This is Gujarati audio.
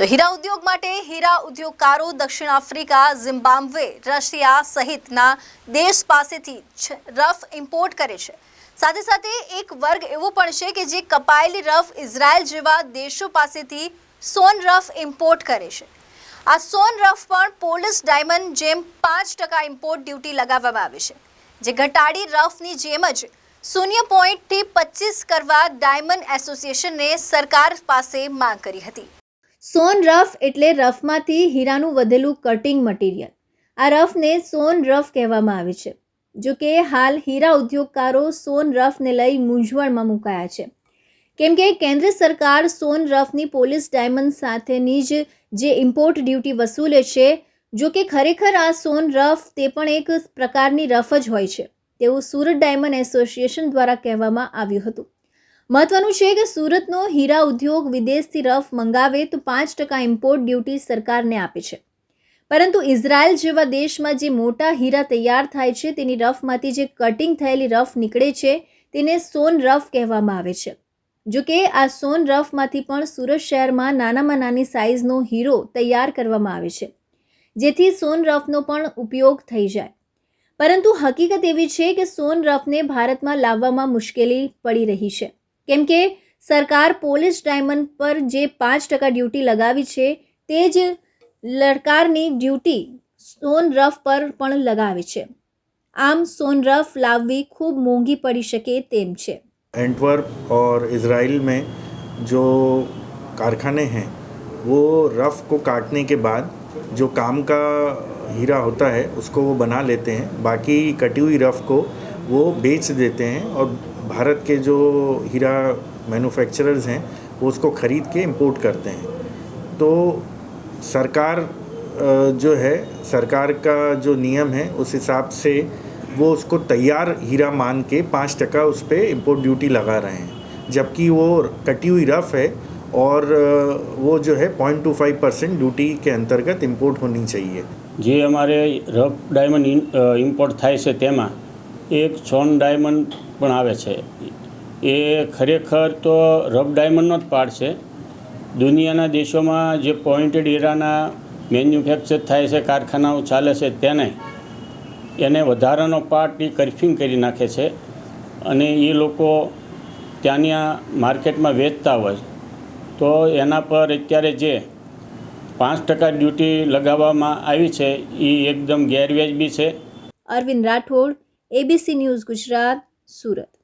હીરા ઉદ્યોગ માટે હીરા ઉદ્યોગકારો દક્ષિણ આફ્રિકા, ઝિમ્બાબ્વે, રશિયા સહિતના દેશ પાસેથી રફ ઇમ્પોર્ટ કરે છે. સાથે સાથે એક વર્ગ એવો પણ છે કે જે કપાયેલી રફ ઇઝરાયલ જેવા દેશો પાસેથી સોન રફ ઇમ્પોર્ટ કરે છે. આ સોન રફ પણ પોલિસ ડાયમંડ જેમ પાંચ ટકા ઇમ્પોર્ટ ડ્યુટી લગાવવામાં આવે છે. જે ઘટાડી રફની જેમ જ શૂન્ય પોઈન્ટથી પચીસ કરવા ડાયમંડ એસોસિએશને સરકાર પાસે માંગ કરી હતી. સોન રફ એટલે રફમાંથી હીરાનું વધેલું કટિંગ મટીરિયલ આ રફને સોન રફ કહેવામાં આવે છે. જો કે હાલ હીરા ઉદ્યોગકારો સોન રફને લઈ મૂંઝવણમાં મુકાયા છે. કેમ કે કેન્દ્ર સરકાર સોન રફની પોલીસ ડાયમંડ સાથેની જ જે ઇમ્પોર્ટ ડ્યુટી વસૂલે છે જો કે ખરેખર આ સોન રફ તે પણ એક પ્રકારની રફ જ હોય છે. તેવું સુરત ડાયમંડ એસોસિએશન દ્વારા કહેવામાં આવ્યું હતું. મહત્વનું છે કે સુરતનો હીરા ઉદ્યોગ વિદેશથી રફ મંગાવે તો પાંચ ટકા ઇમ્પોર્ટ ડ્યુટી સરકારને આપે છે. પરંતુ ઇઝરાયલ જેવા દેશમાં જે મોટા હીરા તૈયાર થાય છે, તેની રફમાંથી જે કટિંગ થયેલી રફ નીકળે છે, તેને સોન રફ કહેવામાં આવે છે. જો કે આ સોન રફમાંથી પણ સુરત શહેરમાં નાનામાં નાની સાઇઝનો હીરો તૈયાર કરવામાં આવે છે. જેથી સોન રફનો પણ ઉપયોગ થઈ જાય. પરંતુ હકીકત એવી છે કે સોન રફને ભારતમાં લાવવામાં મુશ્કેલી પડી રહી છે. કેમ કે સરકાર પોલિશ ડાયમંડ પર જે પાંચ ટકા ડ્યુટી લગાવી છે તે જ લડકારની ડ્યુટી સોન રફ પર પણ લગાવે છે આમ સોન રફ લાવવી ખૂબ મોંઘી પડી શકે તેમ છે एंटवर्प और इसराइल में जो कारखाने हैं वो रफ़ को काटने के बाद जो काम का हीरा होता है उसको वो बना लेते हैं बाकी कटी हुई रफ़ को वो बेच देते हैं और भारत के जो हीरा मैन्युफैक्चरर्स हैं वो उसको ख़रीद के इंपोर्ट करते हैं तो सरकार अ, जो है सरकार का जो नियम है उस हिसाब से वो उसको तैयार हीरा मान के पाँच टका उस पर इम्पोर्ट ड्यूटी लगा रहे हैं जबकि वो कटी हुई रफ़ है और अ, वो जो है point two five percent duty के अंतर्गत इम्पोर्ट होनी चाहिए જે અમારે rough diamond in- a, import થાય છે તેમાં એક સોન ડાયમંડ પણ આવે છે. એ ખરેખર તો રફ ડાયમંડનો જ પાર્ટ છે. દુનિયાના દેશોમાં જે પોઈન્ટેડ હીરાના મેન્યુફેક્ચર થાય છે, કારખાનાઓ ચાલે છે તેને, એને વધારાનો પાર્ટ એ કર્ફિંગ કરી નાખે છે. અને એ લોકો ત્યાંની માર્કેટમાં વેચતા હોય. તો એના પર અત્યારે જે પાંચ ટકા ડ્યુટી લગાવવામાં આવી છે, એ એકદમ ગેરવ્યાજબી છે. Arvind Rathod ABC news Gujarat Surat